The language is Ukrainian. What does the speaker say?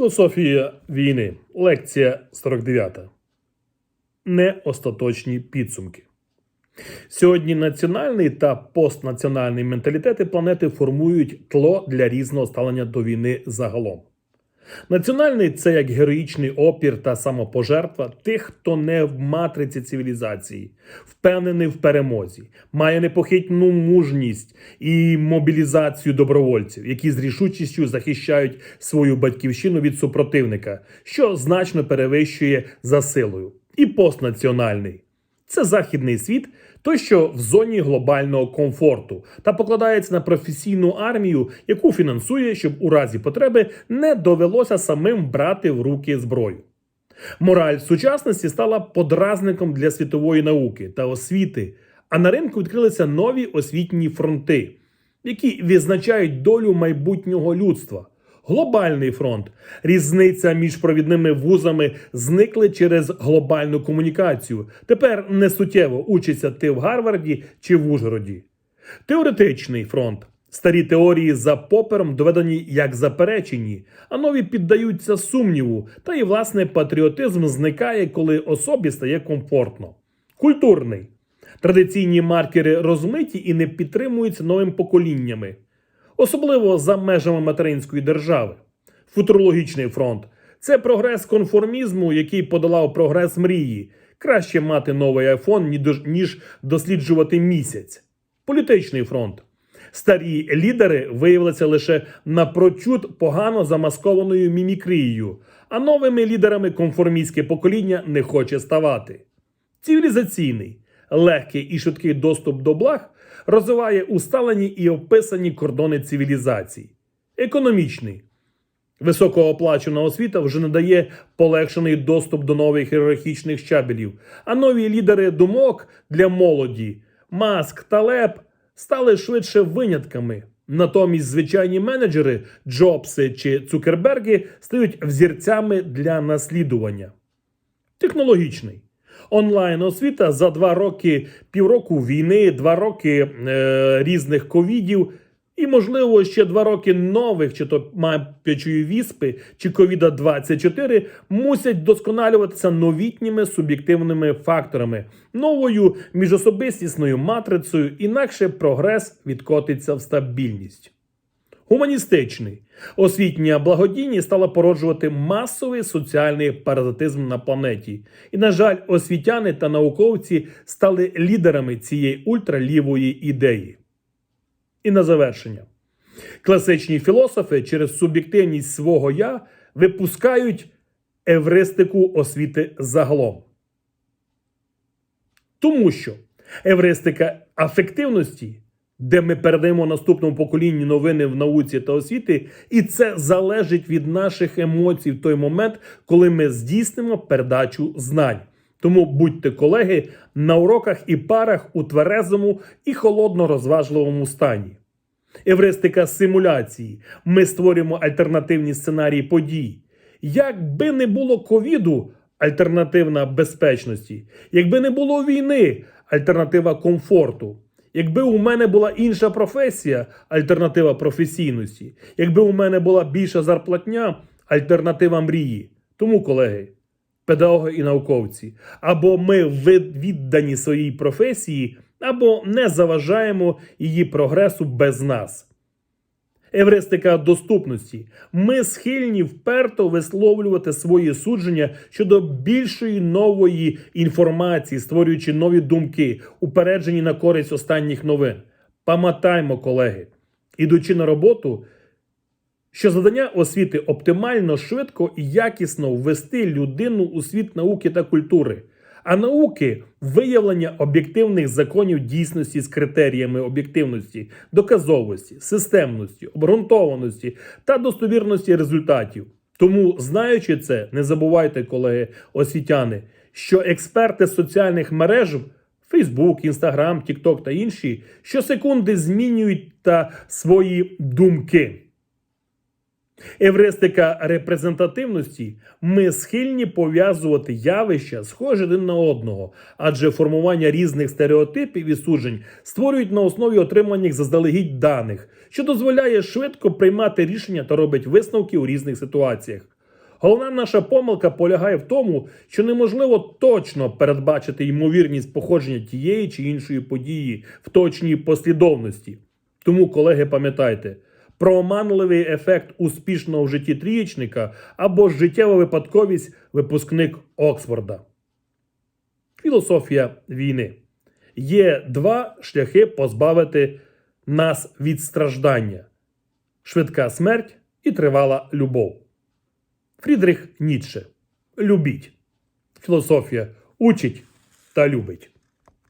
Філософія війни. Лекція 49. Неостаточні підсумки. Сьогодні національний та постнаціональний менталітети планети формують тло для різного ставлення до війни загалом. Національний це як героїчний опір та самопожертва тих, хто не в матриці цивілізації, впевнений в перемозі, має непохитну мужність і мобілізацію добровольців, які з рішучістю захищають свою батьківщину від супротивника, що значно перевищує за силою. І постнаціональний це західний світ, той, що в зоні глобального комфорту, та покладається на професійну армію, яку фінансує, щоб у разі потреби не довелося самим брати в руки зброю. Мораль сучасності стала подразником для світової науки та освіти, а на ринку відкрилися нові освітні фронти, які відзначають долю майбутнього людства. Глобальний фронт, різниця між провідними вузами зникли через глобальну комунікацію. Тепер не суттєво учиться ти в Гарварді чи в Ужгороді. Теоретичний фронт. Старі теорії за попером доведені як заперечені, а нові піддаються сумніву, та і власне патріотизм зникає, коли особі стає комфортно. Культурний. Традиційні маркери розмиті і не підтримуються новими поколіннями особливо за межами материнської держави. Футурологічний фронт це прогрес конформізму, який подолав прогрес мрії. Краще мати новий айфон, ніж досліджувати місяць. Політичний фронт. Старі лідери виявилися лише напрочуд погано замаскованою мімікрією, а новими лідерами конформістське покоління не хоче ставати. Цивілізаційний, легкий і швидкий доступ до благ розвиває усталені і описані кордони цивілізацій. Економічний. Високооплачена освіта вже не дає полегшений доступ до нових ієрархічних щабелів, а нові лідери думок для молоді, маск та леп стали швидше винятками. Натомість звичайні менеджери, Джобси чи Цукерберги стають взірцями для наслідування. Технологічний онлайн освіта за два роки, півроку війни, два роки е, різних ковідів. І, можливо, ще два роки нових, чи то мап'ячої віспи, чи ковіда 24 мусять досконалюватися новітніми суб'єктивними факторами, новою міжособистісною матрицею, інакше прогрес відкотиться в стабільність. Гуманістичний освітня благодійність стала породжувати масовий соціальний паразитизм на планеті. І, на жаль, освітяни та науковці стали лідерами цієї ультралівої ідеї. І на завершення. Класичні філософи через суб'єктивність свого я випускають евристику освіти загалом. Тому що евристика афективності де ми передаємо наступному поколінню новини в науці та освіти, і це залежить від наших емоцій в той момент, коли ми здійснимо передачу знань. Тому будьте колеги на уроках і парах у тверезому і холодно розважливому стані. Евристика симуляції. Ми створюємо альтернативні сценарії подій. Якби не було ковіду, альтернативна безпечності, якби не було війни, альтернатива комфорту. Якби у мене була інша професія, альтернатива професійності, якби у мене була більша зарплатня, альтернатива мрії. Тому, колеги, педагоги і науковці, або ми віддані своїй професії, або не заважаємо її прогресу без нас. Евристика доступності. Ми схильні вперто висловлювати свої судження щодо більшої нової інформації, створюючи нові думки, упереджені на користь останніх новин. Пам'ятаймо, колеги, ідучи на роботу, що завдання освіти оптимально, швидко і якісно ввести людину у світ науки та культури. А науки виявлення об'єктивних законів дійсності з критеріями об'єктивності, доказовості, системності, обґрунтованості та достовірності результатів. Тому, знаючи це, не забувайте, колеги освітяни, що експерти соціальних мереж Facebook, Instagram, TikTok та інші щосекунди змінюють та свої думки. Евристика репрезентативності ми схильні пов'язувати явища, схожі один на одного, адже формування різних стереотипів і суджень створюють на основі отриманих заздалегідь даних, що дозволяє швидко приймати рішення та робить висновки у різних ситуаціях. Головна наша помилка полягає в тому, що неможливо точно передбачити ймовірність походження тієї чи іншої події в точній послідовності. Тому, колеги, пам'ятайте, про оманливий ефект успішного в житті трієчника або життєва випадковість випускник Оксфорда. Філософія війни. Є два шляхи позбавити нас від страждання: швидка смерть і тривала любов. Фрідрих Ніцше. Любіть. Філософія учить та любить.